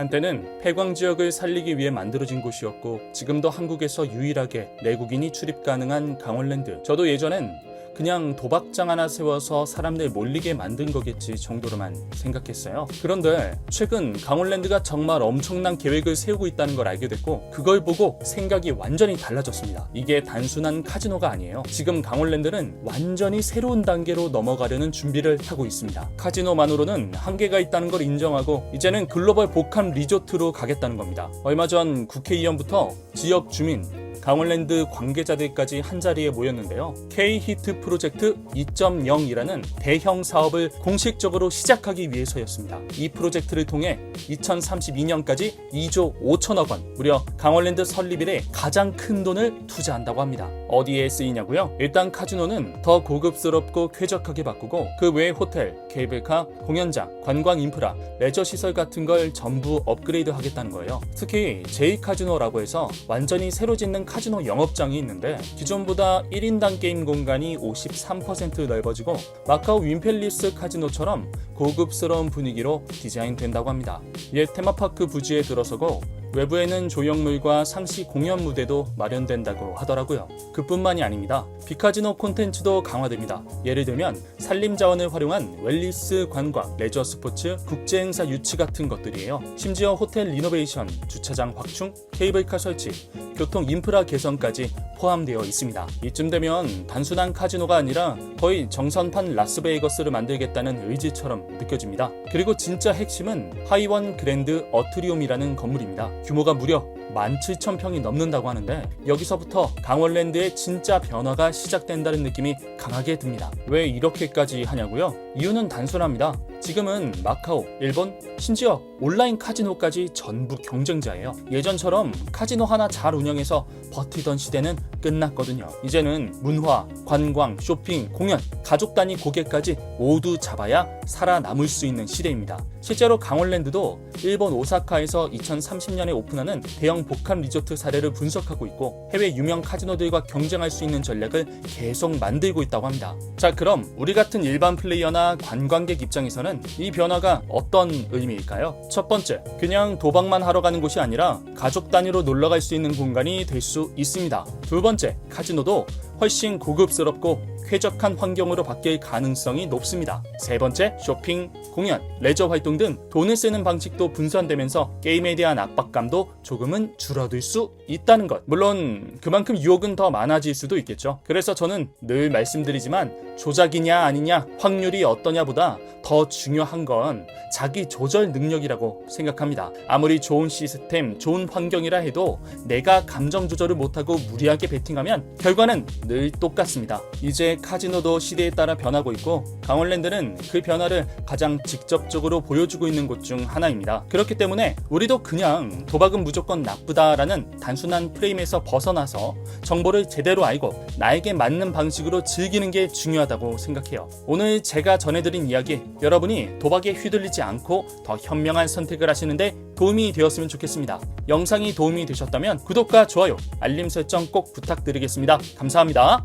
한때는 폐광 지역을 살리기 위해 만들어진 곳이었고 지금도 한국에서 유일하게 내국인이 출입 가능한 강원랜드. 저도 예전엔 그냥 도박장 하나 세워서 사람들 몰리게 만든 거겠지 정도로만 생각했어요. 그런데 최근 강원랜드가 정말 엄청난 계획을 세우고 있다는 걸 알게 됐고 그걸 보고 생각이 완전히 달라졌습니다. 이게 단순한 카지노가 아니에요. 지금 강원랜드는 완전히 새로운 단계로 넘어가려는 준비를 하고 있습니다. 카지노만으로는 한계가 있다는 걸 인정하고 이제는 글로벌 복합 리조트로 가겠다는 겁니다. 얼마 전 국회의원부터 지역 주민 강원랜드 관계자들까지 한자리에 모였는데요. K-히트 프로젝트 2.0이라는 대형 사업을 공식적으로 시작하기 위해서였습니다. 이 프로젝트를 통해 2032년까지 2조 5천억 원, 무려 강원랜드 설립 일에 가장 큰 돈을 투자한다고 합니다. 어디에 쓰이냐고요? 일단 카지노는 더 고급스럽고 쾌적하게 바꾸고 그 외에 호텔, 케이블카, 공연장, 관광 인프라, 레저 시설 같은 걸 전부 업그레이드 하겠다는 거예요. 특히 J 카지노라고 해서 완전히 새로 짓는 카지노 영업장이 있는데 기존보다 1인당 게임 공간이 53% 넓어지고 마카오 윈펠리스 카지노처럼 고급스러운 분위기로 디자인된다고 합니다. 옛 테마파크 부지에 들어서고 외부에는 조형물과 상시 공연 무대도 마련된다고 하더라고요. 그뿐만이 아닙니다. 비카지노 콘텐츠도 강화됩니다. 예를 들면 산림 자원을 활용한 웰리스 관광, 레저 스포츠, 국제 행사 유치 같은 것들이에요. 심지어 호텔 리노베이션, 주차장 확충, 케이블카 설치, 교통 인프라 개선까지 포함되어 있습니다. 이쯤 되면 단순한 카지노가 아니라 거의 정선판 라스베이거스를 만들겠다는 의지처럼 느껴집니다. 그리고 진짜 핵심은 하이원 그랜드 어트리움이라는 건물입니다. 규모가 무려 17,000평이 넘는다고 하는데 여기서부터 강원랜드의 진짜 변화가 시작된다는 느낌이 강하게 듭니다. 왜 이렇게까지 하냐고요? 이유는 단순합니다. 지금은 마카오, 일본, 심지어 온라인 카지노까지 전부 경쟁자예요. 예전처럼 카지노 하나 잘 운영해서 버티던 시대는 끝났거든요. 이제는 문화, 관광, 쇼핑, 공연, 가족 단위 고객까지 모두 잡아야 살아남을 수 있는 시대입니다. 실제로 강원랜드도 일본 오사카에서 2030년에 오픈하는 대형 복합 리조트 사례를 분석하고 있고 해외 유명 카지노들과 경쟁할 수 있는 전략을 계속 만들고 있다고 합니다. 자, 그럼 우리 같은 일반 플레이어나 관광객 입장에서는 이 변화가 어떤 의미일까요? 첫 번째, 그냥 도박만 하러 가는 곳이 아니라 가족 단위로 놀러 갈 수 있는 공간이 될 수 있습니다. 두 번째, 카지노도 훨씬 고급스럽고 쾌적한 환경으로 바뀔 가능성이 높습니다. 세 번째, 쇼핑, 공연, 레저 활동 등 돈을 쓰는 방식도 분산되면서 게임에 대한 압박감도 조금은 줄어들 수 있다는 것. 물론 그만큼 유혹은 더 많아질 수도 있겠죠. 그래서 저는 늘 말씀드리지만 조작이냐 아니냐, 확률이 어떠냐보다 더 중요한 건 자기 조절 능력이라고 생각합니다. 아무리 좋은 시스템, 좋은 환경이라 해도 내가 감정 조절을 못하고 무리하게 베팅하면 결과는 늘 똑같습니다. 이제 카지노도 시대에 따라 변하고 있고 강원랜드는 그 변화를 가장 직접적으로 보여주고 있는 곳 중 하나입니다. 그렇기 때문에 우리도 그냥 도박은 무조건 나쁘다라는 단순한 프레임에서 벗어나서 정보를 제대로 알고 나에게 맞는 방식으로 즐기는 게 중요하다고 생각해요. 오늘 제가 전해드린 이야기 여러분이 도박에 휘둘리지 않고 더 현명한 선택을 하시는데 도움이 되었으면 좋겠습니다. 영상이 도움이 되셨다면 구독과 좋아요, 알림 설정 꼭 부탁드리겠습니다. 감사합니다.